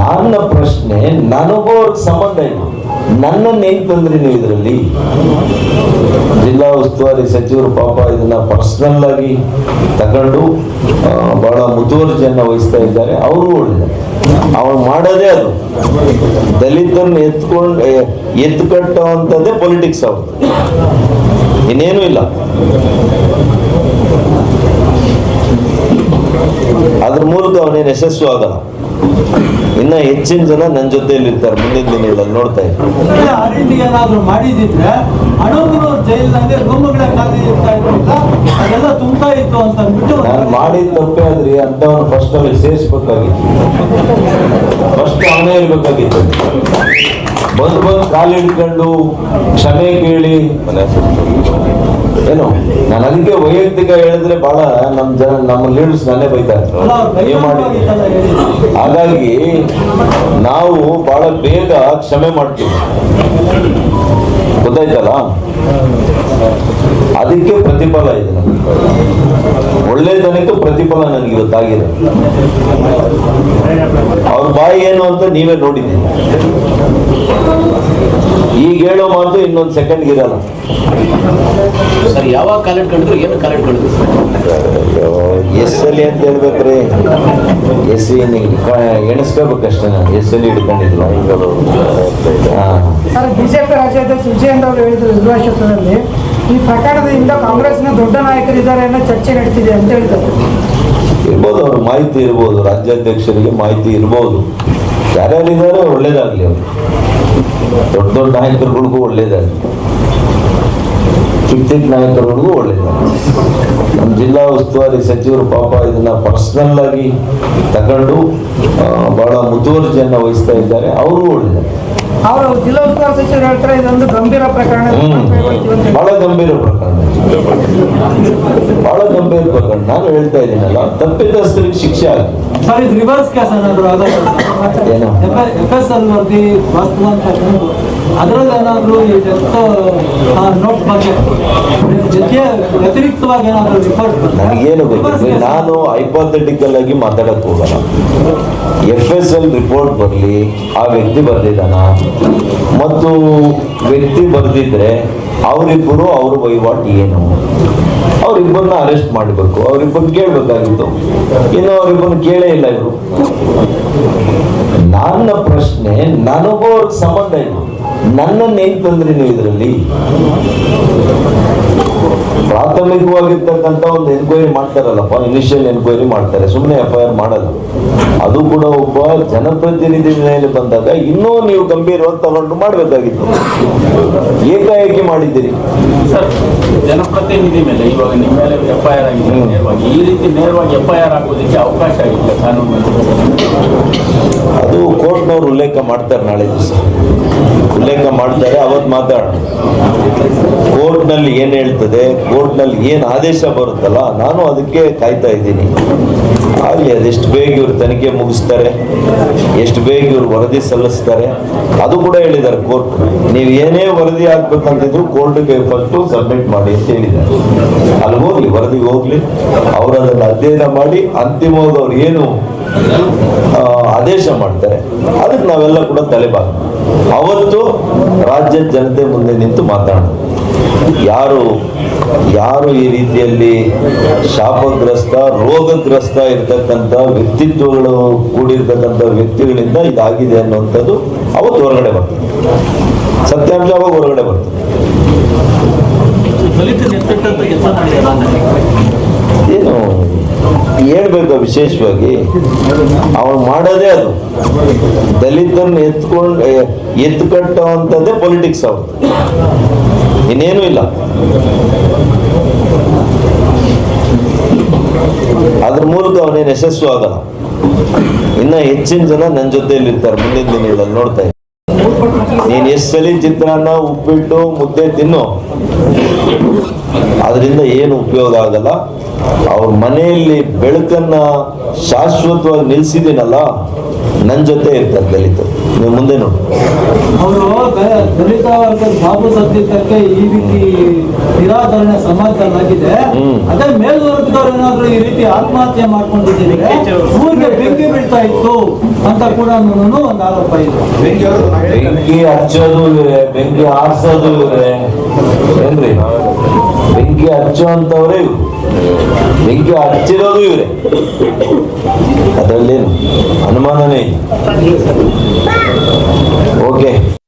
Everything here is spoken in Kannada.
ನನ್ನ ಪ್ರಶ್ನೆ, ನನಗೂ ಸಂಬಂಧ ಇಲ್ಲ. ನನ್ನನ್ನು ಹೆಂಗ್ ತಂದ್ರಿ ನೀವು ಇದರಲ್ಲಿ? ಜಿಲ್ಲಾ ಉಸ್ತುವಾರಿ ಸಚಿವರು ಪಾಪ ಇದನ್ನ ಪರ್ಸನಲ್ ಆಗಿ ತಗೊಂಡು ಬಹಳ ಮುತುವರ್ಜಿಯನ್ನ ವಹಿಸ್ತಾ ಇದ್ದಾರೆ. ಅವರು ಒಳ್ಳೆ ಅವ್ರು ಮಾಡೋದೇ ಅದು. ದಲಿತರನ್ನ ಎತ್ಕೊಂಡು ಎತ್ತು ಕಟ್ಟುವಂಥದ್ದೇ ಪೊಲಿಟಿಕ್ಸ್ ಅವ್ರು ಇನ್ನೇನು ಇಲ್ಲ. ಅದ್ರ ಮೂಲಕ ಅವನೇನು ಯಶಸ್ಸು ಆಗಲ್ಲ. ಇನ್ನ ಹೆಚ್ಚಿನ ಜನ ನನ್ನ ಜೊತೆಯಲ್ಲಿ ಇರ್ತಾರೆ ಮುಂದಿನ ದಿನಗಳಲ್ಲಿ ನೋಡ್ತಾ ಇದ್ದೀನಿ ಆರ್ ಎನ್ ಡಿ ಏನಾದ್ರು ಮಾಡಿದಿದ್ರೆ ಹಣಮೂರು ಜೈಲಿನಲ್ಲಿ ರೂಮ್ಗಳ ಖಾಲಿ ಇರ್ತಾ ಇರಲಿಲ್ಲ ಅದೆಲ್ಲ ತುಂಬ್ತಾ ಇತ್ತು ಅಂತ ಅಂದ್ಬಿಟ್ಟು ನಾನು ಮಾಡಿದ ತಪ್ಪೇ ಆದ್ರಿ ಅಂತವನ್ನ ಫಸ್ಟ್ ಅಲ್ಲಿ ಸೇರಿಸ್ಬೇಕಾಗಿತ್ತು. ಫಸ್ಟ್ ಅವನೇ ಇರ್ಬೇಕಾಗಿತ್ತು. ಬಂದು ಬಂದು ಕಾಲು ಹಿಡ್ಕೊಂಡು ಕ್ಷಮೆ ಕೇಳಿ ಏನು ನಾನು ಅದಕ್ಕೆ ವೈಯಕ್ತಿಕ ಹೇಳಿದ್ರೆ ಬಹಳ ನಮ್ ಜನ ನಮ್ಮ ಲೀಡರ್ಸ್ ನಾನೇ ಬೈತಾ ಹೇಳಿ. ಹಾಗಾಗಿ ನಾವು ಬಹಳ ಬೇಗ ಕ್ಷಮೆ ಮಾಡ್ತೀವಿ. ಗೊತ್ತಾಯ್ತಲ್ಲ? ಅದಕ್ಕೆ ಪ್ರತಿಫಲ ಇದೆ ಒಳ್ಳೆತನಕ್ಕೆ ಪ್ರತಿಫಲ ನನಗೆ ಇವತ್ತಾಗಿದೆ ಅವ್ರ ಬಾಯಿ ಏನು ಅಂತ ನೀವೇ ನೋಡಿದ್ದೀರಿ. ಈಗ ಹೇಳೋ ಮಾತು ಇನ್ನೊಂದು ಸೆಕೆಂಡ್ ಇರಲ್ಲ. ಸರ್ ಯಾವಾಗ ಕಾಲೇಜ್ ಕಂಡ್ರು ಏನು ಕಾಲೇಜ್ ಕಂಡ್ರು ಸರ್ ಎಸ್ ಎಲ್ ಅಂತ ಹೇಳ್ಬೇಕ್ರಿ. ಎಸ್ ಸಿ ಎಣಿಸ್ಕೋಬೇಕಷ್ಟೇ ನಾನು. ಎಸ್ ಎಲ್ಲಿ ಹಿಡ್ಕೊಂಡಿಲ್ಲ ಹಾ. ಸರ್ ಬಿಜೆಪಿ ರಾಜ್ಯಾಧ್ಯಕ್ಷ ವಿಜಯೇಂದ್ರ ಅವರು ಹೇಳಿದ್ರು ವಿಧಾನಸಭೆಯಲ್ಲಿ ಈ ಪ್ರಕರಣದಿಂದ ಕಾಂಗ್ರೆಸ್ನ ದೊಡ್ಡ ನಾಯಕರಿದ್ದಾರೆ ಅನ್ನೋ ಚರ್ಚೆ ನಡೀತಿದೆ ಅಂತ ಹೇಳಿದ್ದಾರೆ. ಇರ್ಬೋದು ಅವ್ರ ಮಾಹಿತಿ ಇರ್ಬೋದು. ರಾಜ್ಯಾಧ್ಯಕ್ಷರಿಗೆ ಮಾಹಿತಿ ಇರ್ಬೋದು. ಯಾರ್ಯಾರಿದ್ದಾರೆ ಒಳ್ಳೇದಾಗ್ಲಿ ಅವರು. ದೊಡ್ಡ ದೊಡ್ಡ ನಾಯಕರುಗಳಿಗೂ ಒಳ್ಳೇದಾಗಲಿ ಚಿಕ್ಕ ಚಿಕ್ಕ ನಾಯಕರುಗಳಿಗೂ ಒಳ್ಳೇದಾಗಲಿ ನಮ್ಮ ಜಿಲ್ಲಾ ಉಸ್ತುವಾರಿ ಸಚಿವರು ಪಾಪ ಇದನ್ನ ಪರ್ಸನಲ್ ಆಗಿ ತಗೊಂಡು ಬಹಳ ಮುತುವರ್ಜಿಯನ್ನು ವಹಿಸ್ತಾ ಇದ್ದಾರೆ. ಅವರು ಒಳ್ಳೇದಾಗಲಿ ಅವರು ಜಿಲ್ಲಾ ಉಸ್ತುವಾರಿ ಸಚಿವರು ಹೇಳ್ತಾರೆ ಇದೊಂದು ಗಂಭೀರ ಪ್ರಕರಣ. ಬಹಳ ಗಂಭೀರ ಪ್ರಕರಣ. ಬಹಳ ಗಂಭೀರ ಪ್ರಕರಣ. ನಾನು ಹೇಳ್ತಾ ಇದ್ದೀನಲ್ಲ ತಪ್ಪಿತಸ್ಥರಿಗೆ ಶಿಕ್ಷೆ ಆಗಿ ಸರ್ ಇದು ರಿವರ್ಸ್ ಕೇಸ್ ಏನಾದ್ರು ಏನು? ಎಫ್ ಎಸ್ ಎಲ್ ವರದಿ ವಾಸ್ತು ಅಂತ ಅದರಲ್ಲಿ ಏನಾದರೂ ಈ ಡೆತ್ ನೋಟ್ ಬಗ್ಗೆ. ಜೊತೆ ನನಗೇನು ಗೊತ್ತಿಲ್ಲ. ನಾನು ಹೈಪೋಥೆಟಿಕಲ್ ಆಗಿ ಮಾತಾಡಕ್ ಹೋಗಲ್ಲ. ಎಫ್ ಎಸ್ ಎಲ್ ರಿಪೋರ್ಟ್ ಬರಲಿ ಆ ವ್ಯಕ್ತಿ ಬರ್ದಿದ್ದಾನ? ಮತ್ತು ವ್ಯಕ್ತಿ ಬರ್ದಿದ್ರೆ ಅವರಿಬ್ಬರು ಅವ್ರ ವಹಿವಾಟು ಏನು? ಅವರಿಬ್ಬರನ್ನ ಅರೆಸ್ಟ್ ಮಾಡಬೇಕು. ಅವರಿಬ್ಬರನ್ನ ಕೇಳಬೇಕಾಗಿತ್ತು. ಇನ್ನು ಅವರಿಬ್ಬರನ್ನ ಕೇಳೇ ಇಲ್ಲ ಇವರು. ನನ್ನ ಪ್ರಶ್ನೆ ನನಗೂ ಅವ್ರಿಗೆ ಸಂಬಂಧ ಇಲ್ಲ. ನನ್ನನ್ನು ಏನ್ ತಂದ್ರಿ ನೀವು ಇದರಲ್ಲಿ. ಪ್ರಾಥಮಿಕವಾಗಿರ್ತಕ್ಕಂಥ ಒಂದು ಎನ್ಕ್ವೈರಿ ಮಾಡ್ತಾರಲ್ಲಪ್ಪ ಇನಿಷಿಯಲ್ ಎನ್ಕ್ವೈರಿ ಮಾಡ್ತಾರೆ. ಸುಮ್ಮನೆ ಎಫ್ ಐ ಆರ್ ಮಾಡಲ್ಲ. ಅದು ಕೂಡ ಒಬ್ಬ ಜನಪ್ರತಿನಿಧಿ ಮೇಲೆ ಬಂದಾಗ ಇನ್ನೂ ನೀವು ಗಂಭೀರವಾಗಿ ತಗೊಂಡು ಮಾಡಬೇಕಾಗಿತ್ತು. ಏಕಾಏಕಿ ಮಾಡಿದ್ದೀರಿ. ಸರ್ ಜನಪ್ರತಿನಿಧಿ ಮೇಲೆ ಇವಾಗ ನಿಮ್ಮ ಮೇಲೆ ಎಫ್ ಐ ಆರ್ ಆಗಿದೆ. ನೇರವಾಗಿ ಈ ರೀತಿ ನೇರವಾಗಿ ಎಫ್ ಐ ಆರ್ ಆಗೋದಕ್ಕೆ ಅವಕಾಶ ಆಗಿಲ್ಲ ಕಾನೂನು ಅದು ಕೋರ್ಟ್ನವ್ರು ಉಲ್ಲೇಖ ಮಾಡ್ತಾರೆ ನಾಳೆ ದಿವಸ. ಉಲ್ಲೇಖ ಮಾಡ್ತಾರೆ ಅವತ್ತು ಮಾತಾಡೋಣ. ಕೋರ್ಟ್ನಲ್ಲಿ ಏನು ಹೇಳ್ತದೆ ಕೋರ್ಟ್ನಲ್ಲಿ ಏನು ಆದೇಶ ಬರುತ್ತಲ್ಲ, ನಾನು ಅದಕ್ಕೆ ಕಾಯ್ತಾ ಇದ್ದೀನಿ. ಆಗಲಿ, ಅದೆಷ್ಟು ಬೇಗ ಇವ್ರು ತನಿಖೆ ಮುಗಿಸ್ತಾರೆ, ಎಷ್ಟು ಬೇಗ ಇವ್ರು ವರದಿ ಸಲ್ಲಿಸ್ತಾರೆ, ಅದು ಕೂಡ ಹೇಳಿದ್ದಾರೆ ಕೋರ್ಟ್. ನೀವು ಏನೇ ವರದಿ ಆಗ್ಬೇಕಂತಿದ್ರು ಕೋರ್ಟ್ಗೆ ಫಸ್ಟು ಸಬ್ಮಿಟ್ ಮಾಡಿ ಅಂತ ಹೇಳಿದ್ದಾರೆ. ಅಲ್ಲಿ ಹೋಗ್ಲಿ, ವರದಿಗೆ ಹೋಗ್ಲಿ ಅವರು ಅದನ್ನು ಅಧ್ಯಯನ ಮಾಡಿ ಅಂತಿಮವಾಗಿ ಅವ್ರು ಏನು ಆದೇಶ ಮಾಡ್ತಾರೆ, ಅದಕ್ಕೆ ನಾವೆಲ್ಲ ಕೂಡ ತಲೆಬಾಗ ಅವತ್ತು ರಾಜ್ಯದ ಜನತೆ ಮುಂದೆ ನಿಂತು ಮಾತಾಡೋಣ ಯಾರು ಯಾರು ಈ ರೀತಿಯಲ್ಲಿ ಶಾಪಗ್ರಸ್ತ, ರೋಗಗ್ರಸ್ತ ಇರ್ತಕ್ಕಂಥ ವ್ಯಕ್ತಿತ್ವಗಳು ಕೂಡಿರ್ತಕ್ಕಂಥ ವ್ಯಕ್ತಿಗಳಿಂದ ಇದಾಗಿದೆ ಅನ್ನುವಂಥದ್ದು ಅವತ್ತು ಹೊರಗಡೆ ಬರ್ತದೆ ಸತ್ಯಾಂಶ ಅವಾಗ ಹೊರಗಡೆ ಬರ್ತದೆ ಏನು, ಹೇಳ್ಬೇಕು ವಿಶೇಷವಾಗಿ ಅವನು ಮಾಡೋದೇ ಅದು. ದಲಿತನ ಎತ್ಕೊಂಡು ಎತ್ತು ಕಟ್ಟುವಂಥದ್ದೇ ಪೊಲಿಟಿಕ್ಸ್ ಅವ್ರು ಇನ್ನೇನು ಇಲ್ಲ. ಅದ್ರ ಮೂಲಕ ಅವನೇನು ಯಶಸ್ಸು ಆಗಲ್ಲ. ಇನ್ನ ಹೆಚ್ಚಿನ ಜನ ನನ್ನ ಜೊತೆಯಲ್ಲಿ ಇರ್ತಾರೆ ಮುಂದಿನ ದಿನಗಳಲ್ಲಿ ನೋಡ್ತಾ ನೀನ್ ಎಷ್ಟು ಸಲ ಚಿತ್ರಾನ್ನ ಉಪ್ಪಿಟ್ಟು ಮುದ್ದೆ ತಿನ್ನು. ಅದರಿಂದ ಏನು ಉಪಯೋಗ ಆಗಲ್ಲ. ಅವ್ರ ಮನೆಯಲ್ಲಿ ಬೆಳಕನ್ನ ಶಾಶ್ವತವಾಗಿ ನಿಲ್ಸಿದ್ದೀನಲ್ಲ ನನ್ನ ಜೊತೆ ಇರ್ತಾರೆ ದಲಿತ. ನೀವು ಮುಂದೆ ನೋಡಿ. ಅವರು ದಲಿತ ವರ್ಗದ ಬಾಬು ಸತ್ಯಕ್ಕೆ ಈ ರೀತಿ ನಿರಾಧರಣೆ ಸಮಾಜದಲ್ಲಾಗಿದೆ. ಹ್ಮ್. ಅದೇ ಮೇಲ್ವರ್ಗದವ್ರು ಏನಾದ್ರು ಈ ರೀತಿ ಆತ್ಮಹತ್ಯೆ ಮಾಡ್ಕೊಂಡಿದ್ದೀರಿ? ಊರಿಗೆ ಬೀಳ್ತಾ ಇತ್ತು ಅಂತ ಕೂಡ ಒಂದು ಆರೋಪ ಇದೆ. ಬೆಂಕಿ ಹಚ್ಚೋದು ಇವ್ರೆ, ಬೆಂಕಿ ಆರ್ಸೋದು ಇವ್ರೆ. ಏನ್ರಿ? ಬೆಂಕಿ ಹಚ್ಚುವಂತವ್ರೆ ಇವ್ರು. ಬೆಂಕಿ ಹಚ್ಚಿರೋದು ಇವ್ರೆ. ಅದರಲ್ಲೇನು ಅನುಮಾನನೇ ಓಕೆ.